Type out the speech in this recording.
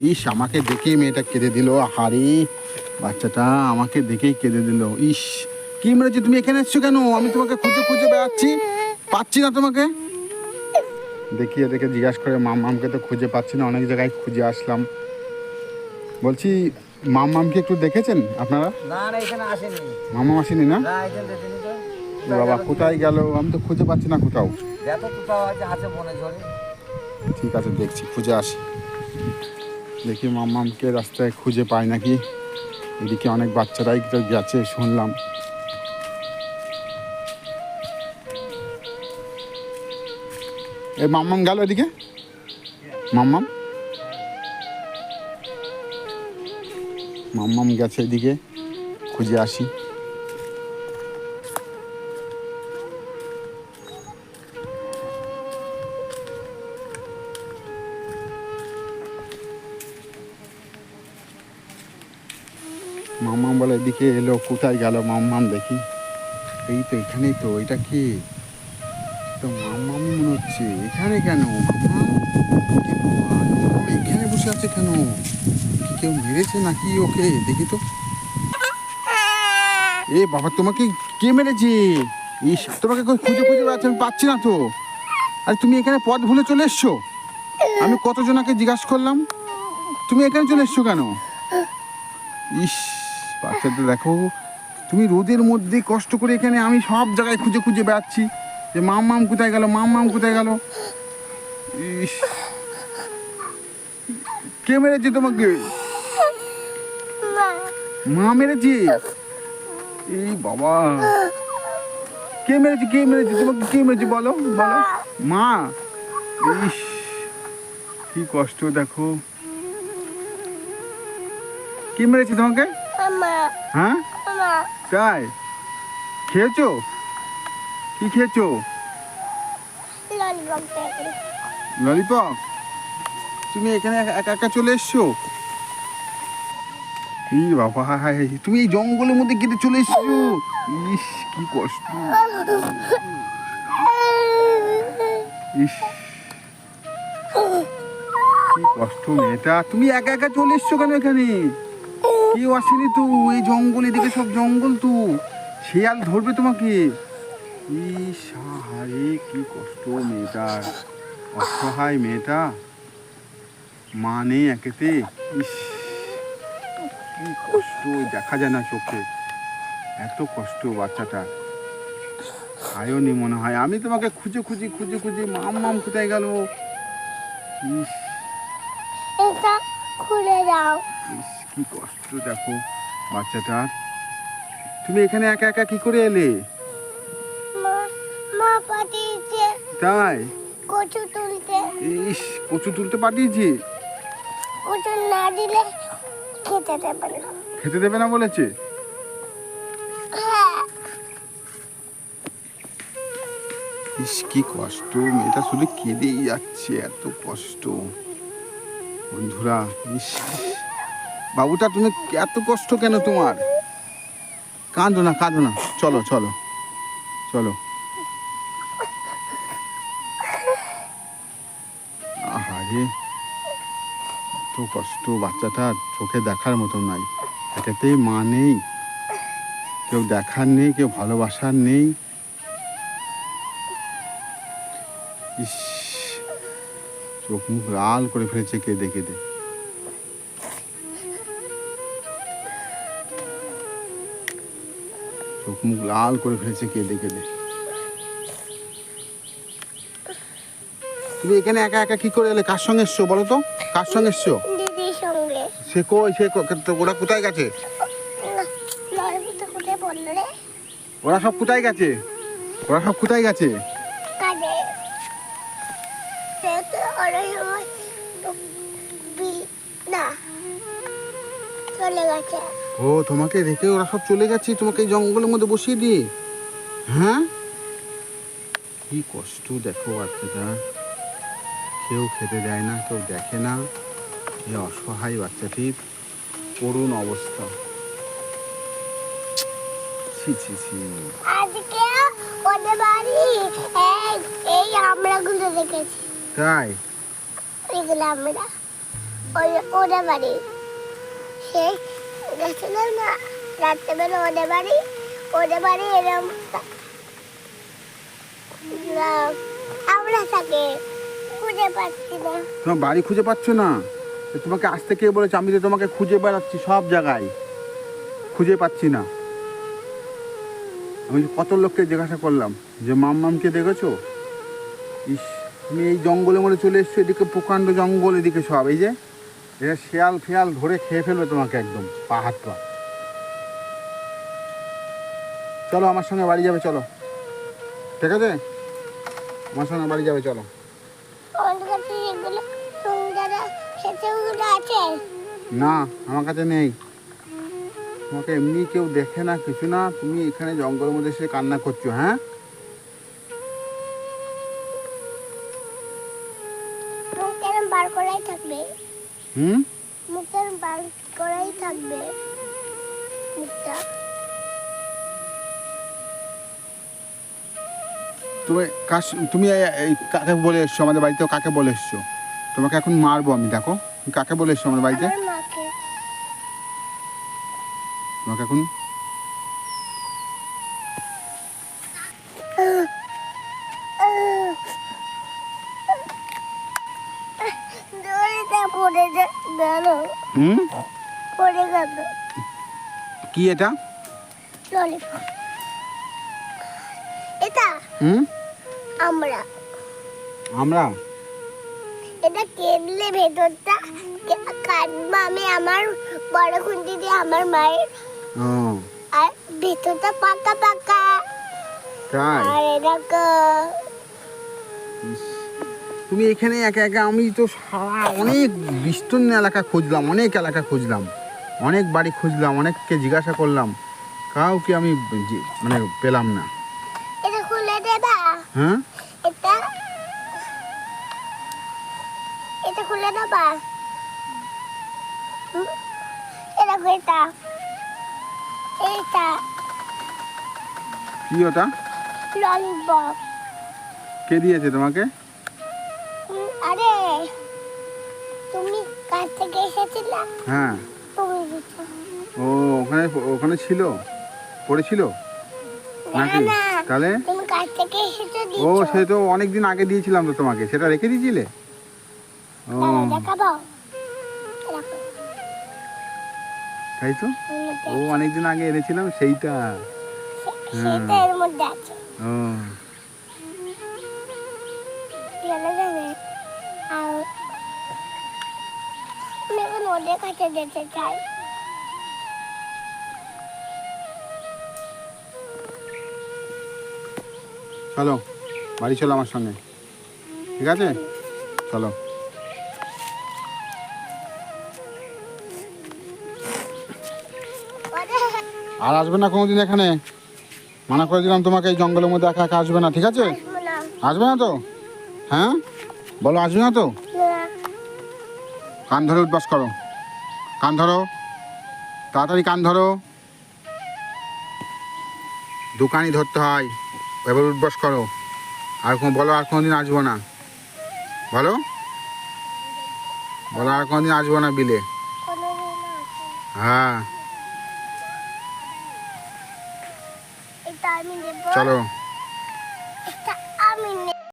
ইস আমাকে দেখেই মেয়েটা কেঁদে দিল। হারে বাচ্চাটা আমাকে দেখেই কেঁদে দিল। ইস কি মেরেছে তুমি? এখানে এসছো কেন? আমি তোমাকে খুঁজে খুঁজে বেড়াচ্ছি। পাচ্ছি না তোমাকে? দেখি এদেরকে জিজ্ঞাসা করে মাম মামকে তো খুঁজে পাচ্ছি না অনেক জায়গায় খুঁজে আসলাম। বলছি মাম মামকে একটু দেখেছেন আপনারা? মামা আসেনি না? বাবা কোথায় গেল? আমি তো খুঁজে পাচ্ছি না কোথাও। দেখো ঠিক আছে দেখছি খুঁজে আসি। দেখি মাম্মামকে রাস্তায় খুঁজে পায় নাকি। এদিকে অনেক বাচ্চারাই গেছে, শুনলাম। এই মাম্মাম গেল এদিকে? মাম্মাম? মাম্মাম গেছে এদিকে, খুঁজে আসি। মাম্মাম এদিকে এলো, কোথায় গেল মাম্মাম দেখি। এই তো এখানেই তো, এটা কি? তো মাম্মামই মনে হচ্ছে, এখানে কেন? মাম্মাম মাম্মাম এখানে বসে আছে কেন? কেউ মেরেছে নাকি ওকে? দেখি তো। এ বাবা, তোমাকে কে মেরেছে? ইস, তোমাকে খুঁজে খুঁজে বেড়াচ্ছি, আমি পাচ্ছি না তো। আরে, তুমি এখানে পথ ভুলে চলে এসছো? আমি কতজনাকে জিজ্ঞাসা করলাম? তুমি এখানে চলে এসছো কেন? ইস। বাচ্চাটা দেখো তুমি রোদের মধ্যে কষ্ট করে এখানে আমি সব জায়গায় খুঁজে খুঁজে বেড়াচ্ছি। যে মাম মাম কোথায় গেল মাম মাম কোথায় গেল? ইস কে মেরেছে তোমাকে? মা মেরেছে? এই বাবা। কে মেরেছে কে মেরেছে? তোমাকে কে মেরেছে বলো বলো। মা। ইস কি কষ্ট দেখো। কে মেরেছে তোমাকে? হ্যাঁ? তাই খেয়েছো? কি খেয়েছো? ললিপপ তুমি এখানে একা- একা চলে এসছো? এই বাবা তুমি এই জঙ্গলের মধ্যে কেটে চলে এসছো? ইস কি কষ্ট। ইস কি কষ্ট মেয়েটা। তুমি একা একা চলে এসছো কেন এখানে? কেউ আসেনি তো, এই জঙ্গল, এদিকে সব জঙ্গল তো। শিয়াল ধরবে তোমাকে। ইস হারে কি কষ্ট মেয়েটার অসহায় মেয়েটা। মা নেই একেতে। ইস, কি কষ্ট, দেখা যায় না চোখে। এত কষ্ট বাচ্চাটা। খায়নি মনে হয়। আমি তোমাকে খুঁজে খুঁজে খুঁজে খুঁজে মাম মাম কোথায় গেল? ইস। খুলে দাও। কি কষ্ট দেখো বাচ্চাটার তুমি এখানে একা একা কি করে এলে? মা মা পাঠিয়েছে। তাই? কচু তুলতে। ইস কচু তুলতে পাঠিয়েছি? কচু না দিলে খেতে দেবে না। খেতে দেবে না বলেছে? হ্যাঁ। ইস কি কষ্ট মেয়েটা শুধু কেঁদেই যাচ্ছে এত কষ্ট। বন্ধুরা ইস বাবুটা, তুমি এত কষ্ট কেন তোমার? কাঁদো না কাঁদো না। চলো চলো চলো। আহারে, এত কষ্ট বাচ্চাটার চোখে দেখার মতো নাই। এটাতেই মা নেই, কেউ দেখার নেই, কেউ ভালোবাসার নেই। ইস, চোখ মুখ লাল করে ফেলেছে কেঁদে কেঁদে চোখ মুখ লাল করে ফেলেছে কেঁদে কেঁদে। তুমি এখানে একা একা কি করে এলে? কার সঙ্গে এসছো বলো তো? কার সঙ্গে এসছো? সে কই? সে কো- ওরা কোথায় গেছে? ওরা সব কোথায় গেছে? ওরা সব কোথায় গেছে? না চলে গেছে। ও তোমাকে রেখে ওরা সব চলে গেছে? তোমাকে এই জঙ্গলের মধ্যে বসিয়ে দিয়ে? হ্যাঁ? কি কষ্ট দেখো বাচ্চাটা। কেউ খেতে দেয় না কেউ দেখে না। এই অসহায় বাচ্চাটির করুণ অবস্থা। ছি ছি ছি। আজকে ওদের বাড়ি এই এই আমরাগুলো দেখেছি। তাই? এগুলো আমরা ওই ওদের বাড়ি। সেই গেছিলাম না, রাত্রেবেলা ওদের বাড়ি ওদের বাড়ি এরকম আমরা থাকে খুঁজে পাচ্ছি না। তোমার বাড়ি খুঁজে পাচ্ছ না? তোমাকে আসতে কে বলেছে? আমি তো তোমাকে খুঁজে বেড়াচ্ছি সব জায়গায়, খুঁজে পাচ্ছি না। আমি কত লোককে জিজ্ঞাসা করলাম, যে মাম্মামকে দেখেছ? ইস, তুমি এই জঙ্গলে মনে চলে এসছো, এদিকে প্রকাণ্ড জঙ্গল, এদিকে সব, এই যে? এটা শেয়াল ফেয়াল ধরে খেয়ে ফেলবে তোমাকে একদম পা হাত পা। চলো আমার সঙ্গে বাড়ি যাবে চলো। ঠিক আছে? আমার সঙ্গে বাড়ি যাবে চলো। না আমার কাছে নেই। তোমাকে এমনি কেউ দেখে না কিছু না তুমি এখানে জঙ্গলের মধ্যে এসে কান্না করছ হ্যাঁ? বার করাই থাকবে হুম? মুখের বার করাই থাকবে। মুখটা। তুমি কাশ তুমি এই কাকে বলে এসছো? আমাদের বাড়িতে কাকে বলে এসছো? তোমাকে এখন মারবো আমি দেখো। কাকে বলে এসছো আমাদের বাড়িতে? তোমাকে এখন পড়ে গেল। হুম? পড়ে গেল। কি এটা? ললিপপ এটা হুম? আমরা। আমরা? এটা কেটলে ভেতরটা কাটবো আমি আমার বড় খুন্তি দিয়ে আমার মায়ের। আর ভেতরটা পাকা পাকা। আর এরকম তুমি এখানে একা একা আমি তো সারা অনেক বিস্তীর্ণ এলাকা খুঁজলাম অনেক এলাকা খুঁজলাম অনেক বাড়ি খুঁজলাম অনেককে জিজ্ঞাসা করলাম কাউকে আমি মানে পেলাম না। হ্যাঁ? ওটা? কে দিয়েছে তোমাকে? তুমি কাছ থেকে এসেছিলে? হ্যাঁ। ও ওখানে ওখানে ছিল? পড়েছিল? নাকি? তাহলে? তুমি কাছ থেকে এসেছ ও সে তো অনেক দিন আগে দিয়েছিলাম তো তোমাকে। সেটা রেখে দিয়েছিলে? ও। তাই তো? ও অনেক দিন আগে এনেছিলাম সেইটা। আছে। ও। ওদের কাছে যেতে চাই। চলো বাড়ি চলো আমার সঙ্গে। ঠিক আছে? চলো। আর আসবে না কোনোদিন এখানে? মানা করে দিলাম তোমাকে এই জঙ্গলের মধ্যে একা একা আসবে না ঠিক আছে? আসবে না তো? হ্যাঁ? বলো আসবে না তো? কান ধরে উঠবাস করো। কান ধরো। তাড়াতাড়ি কান ধরো। দোকানই ধরতে হয়। এবার উঠবাস করো। আর কোনো বলো আর কোনো দিন আসব না। বলো? বলো আর কোনো দিন আসব না বিলে। হ্যাঁ। চলো।